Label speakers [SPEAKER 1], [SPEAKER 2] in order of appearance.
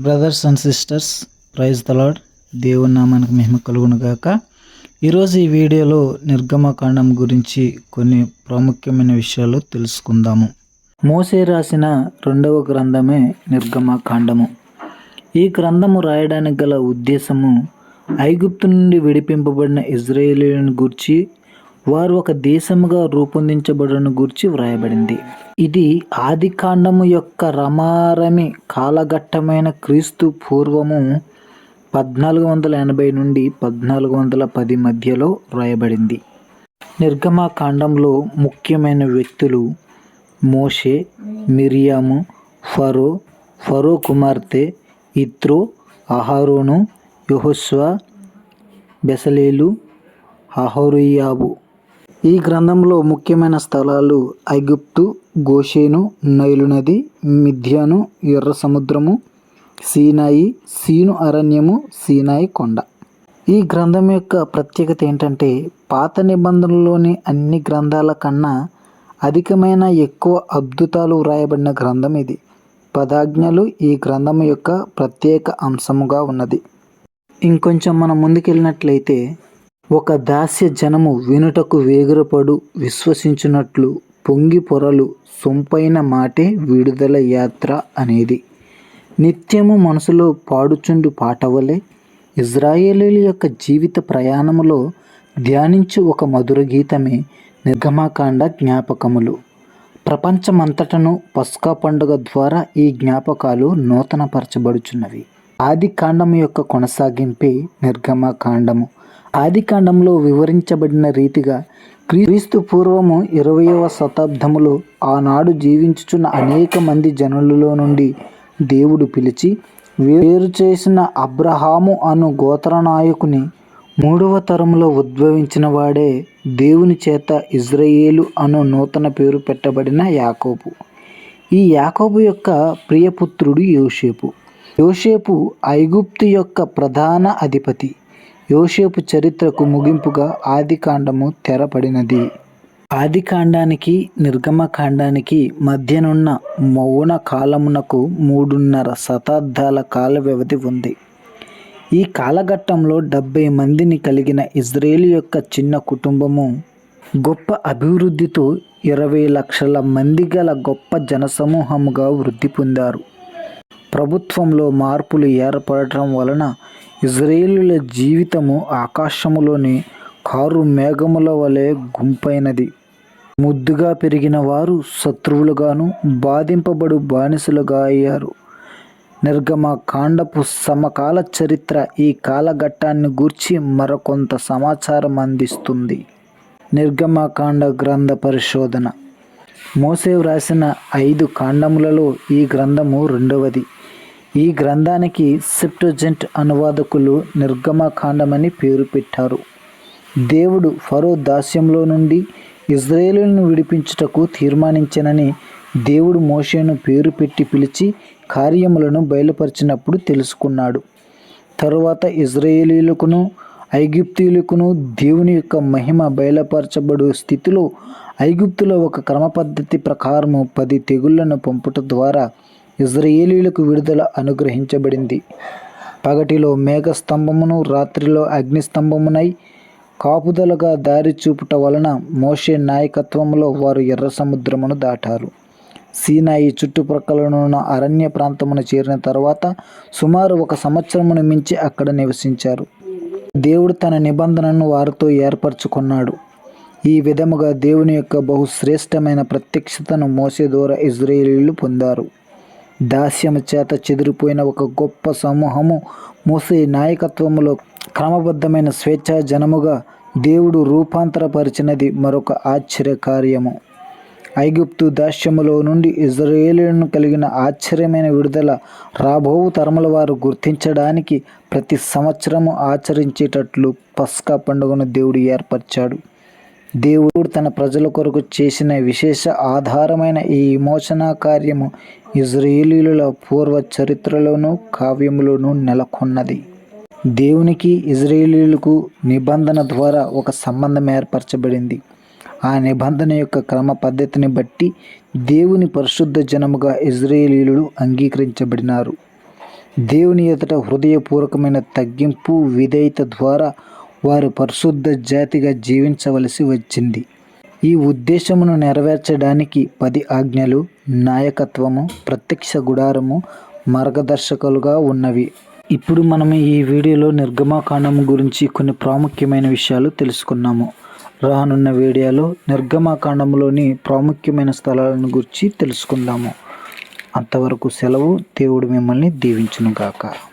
[SPEAKER 1] Brothers and sisters praise the Lord దేవుని నామానికి మహిమ కలుగునుగాక ఈరోజు ఈ వీడియోలో నిర్గమకాండం గురించి కొన్ని ప్రాముఖ్యమైన విషయాలు తెలుసుకుందాము. మోసే రాసిన రెండవ గ్రంథమే నిర్గమకాండము. ఈ గ్రంథము రాయడానికి గల ఉద్దేశము ఐగుప్తు నుండి విడిపింపబడిన ఇజ్రాయేలీలను గూర్చి వారు ఒక దేశముగా రూపొందించబడను గూర్చి వ్రాయబడింది. ఇది ఆది కాండము యొక్క రమారమి కాలఘట్టమైన క్రీస్తు పూర్వము పద్నాలుగు వందల ఎనభై నుండి పద్నాలుగు వందల పది మధ్యలో వ్రాయబడింది. నిర్గమా కాండంలో ముఖ్యమైన వ్యక్తులు మోషే మిరియాము ఫరో ఫరో కుమార్తె ఇత్రో అహారోను యెహోషువ బెసలేలు అహోరియాబు ఈ గ్రంథంలో ముఖ్యమైన స్థలాలు ఐగుప్తు గోషేను నైలు నది మిథ్యాను ఎర్ర సముద్రము సీనాయి సీను అరణ్యము సీనాయి కొండ. ఈ గ్రంథం యొక్క ప్రత్యేకత ఏంటంటే పాత నిబంధనలోని అన్ని గ్రంథాల కన్నా అధికమైన ఎక్కువ అద్భుతాలు వ్రాయబడిన గ్రంథం ఇది. పదాజ్ఞలు ఈ గ్రంథం యొక్క ప్రత్యేక అంశముగా ఉన్నది. ఇంకొంచెం మనం ముందుకెళ్ళినట్లయితే ఒక దాస్య జనము వినుటకు వేగురపడు విశ్వసించినట్లు పొంగి పొరలు సొంపైన మాటే విడుదల యాత్ర అనేది. నిత్యము మనసులో పాడుచుండు పాటవలే ఇజ్రాయేలీల యొక్క జీవిత ప్రయాణములో ధ్యానించు ఒక మధుర గీతమే నిర్గమాకాండ జ్ఞాపకములు. ప్రపంచమంతటను పస్కా పండుగ ద్వారా ఈ జ్ఞాపకాలు నూతనపరచబడుచున్నవి. ఆది కాండము యొక్క కొనసాగింపే నిర్గమాకాండము. ఆదికాండంలో వివరించబడిన రీతిగా క్రీస్తు పూర్వము ఇరవయవ శతాబ్దములో ఆనాడు జీవించుచున్న అనేక మంది జనులలో నుండి దేవుడు పిలిచి వేరు చేసిన అబ్రహాము అను గోత్రనాయకుని మూడవ తరంలో ఉద్భవించిన వాడే దేవుని చేత ఇజ్రాయేలు అను నూతన పేరు పెట్టబడిన యాకోబు. ఈ యాకోబు యొక్క ప్రియపుత్రుడు యోషేపు యోషేపు ఐగుప్తు యొక్క ప్రధాన అధిపతి. యోసేపు చరిత్రకు ముగింపుగా ఆదికాండము తెరపడినది. ఆదికాండానికి నిర్గమకాండానికి మధ్యనున్న మౌన కాలమునకు మూడున్నర శతాబ్దాల కాల వ్యవధి ఉంది. ఈ కాలఘట్టంలో డెబ్బై మందిని కలిగిన ఇజ్రాయేల్ యొక్క చిన్న కుటుంబము గొప్ప అభివృద్ధితో ఇరవై లక్షల మంది గల గొప్ప జనసమూహముగా వృద్ధి పొందారు. ప్రభుత్వంలో మార్పులు ఏర్పడటం వలన ఇజ్రాయేలుల జీవితము ఆకాశములోని కారు మేఘముల వలె గుంపైనది. ముద్దుగా పెరిగిన వారు శత్రువులుగాను బాధింపబడు బానిసలుగా అయ్యారు. నిర్గమ కాండపు సమకాల చరిత్ర ఈ కాలఘట్టాన్ని గూర్చి మరికొంత సమాచారం అందిస్తుంది. నిర్గమకాండ గ్రంథ పరిశోధన. మోసే వ్రాసిన ఐదు కాండములలో ఈ గ్రంథము రెండవది. ఈ గ్రంథానికి సెప్టోజెంట్ అనువాదకులు నిర్గమకాండమని పేరు పెట్టారు. దేవుడు ఫరో దాస్యంలో నుండి ఇజ్రాయేలును విడిపించుటకు తీర్మానించనని దేవుడు మోషేను పేరు పెట్టి పిలిచి కార్యములను బయలుపరిచినప్పుడు తెలుసుకున్నాడు. తరువాత ఇజ్రాయేలీలకును ఐగుప్తీయులకును దేవుని యొక్క మహిమ బయలుపరచబడు స్థితిలో ఐగుప్తులో ఒక క్రమ పద్ధతి ప్రకారము పది తెగుళ్ళను పంపుట ద్వారా ఇజ్రాయేలీలకు విడుదల అనుగ్రహించబడింది. పగటిలో మేఘస్తంభమును రాత్రిలో అగ్నిస్తంభమునై కాపుదలగా దారి చూపుట వలన మోషే నాయకత్వంలో వారు ఎర్ర సముద్రమును దాటారు. సీనాయి చుట్టుప్రక్కలనున్న అరణ్య ప్రాంతమును చేరిన తర్వాత సుమారు ఒక సంవత్సరమును మించి అక్కడ నివసించారు. దేవుడు తన నిబంధనను వారితో ఏర్పరచుకున్నాడు. ఈ విధముగా దేవుని యొక్క బహుశ్రేష్టమైన ప్రత్యక్షతను మోసే ద్వారా ఇజ్రాయేలీలు పొందారు. దాస్యము చేత చెదిరిపోయిన ఒక గొప్ప సమూహము మోసే నాయకత్వములో క్రమబద్ధమైన స్వేచ్ఛా జనముగా దేవుడు రూపాంతరపరిచినది మరొక ఆశ్చర్యకార్యము. ఐగుప్తు దాస్యములో నుండి ఇజ్రాయేలును కలిగిన ఆశ్చర్యమైన విడుదల రాబోవు తరముల వారు గుర్తించడానికి ప్రతి సంవత్సరము ఆచరించేటట్లు పస్కా పండుగను దేవుడు ఏర్పరిచాడు. దేవుడు తన ప్రజల కొరకు చేసిన విశేష ఆధారమైన ఈ విమోచన కార్యము ఇజ్రాయేలీల పూర్వ చరిత్రలోనూ కావ్యములోనూ నెలకొన్నది. దేవునికి ఇజ్రాయేలీలకు నిబంధన ద్వారా ఒక సంబంధం ఏర్పరచబడింది. ఆ నిబంధన యొక్క క్రమ పద్ధతిని బట్టి దేవుని పరిశుద్ధ జనముగా ఇజ్రాయేలీలు అంగీకరించబడినారు. దేవుని ఎదుట హృదయపూర్వకమైన తగ్గింపు విధేయత ద్వారా వారు పరిశుద్ధ జాతిగా జీవించవలసి వచ్చింది. ఈ ఉద్దేశమును నెరవేర్చడానికి పది ఆజ్ఞలు నాయకత్వము ప్రత్యక్ష గుడారము మార్గదర్శకులుగా ఉన్నవి. ఇప్పుడు మనం ఈ వీడియోలో నిర్గమాకాండం గురించి కొన్ని ప్రాముఖ్యమైన విషయాలు తెలుసుకున్నాము. రానున్న వీడియోలో నిర్గమాకాండంలోని ప్రాముఖ్యమైన స్థలాలను గురించి తెలుసుకుందాము. అంతవరకు సెలవు. దేవుడు మిమ్మల్ని దీవించునుగాక.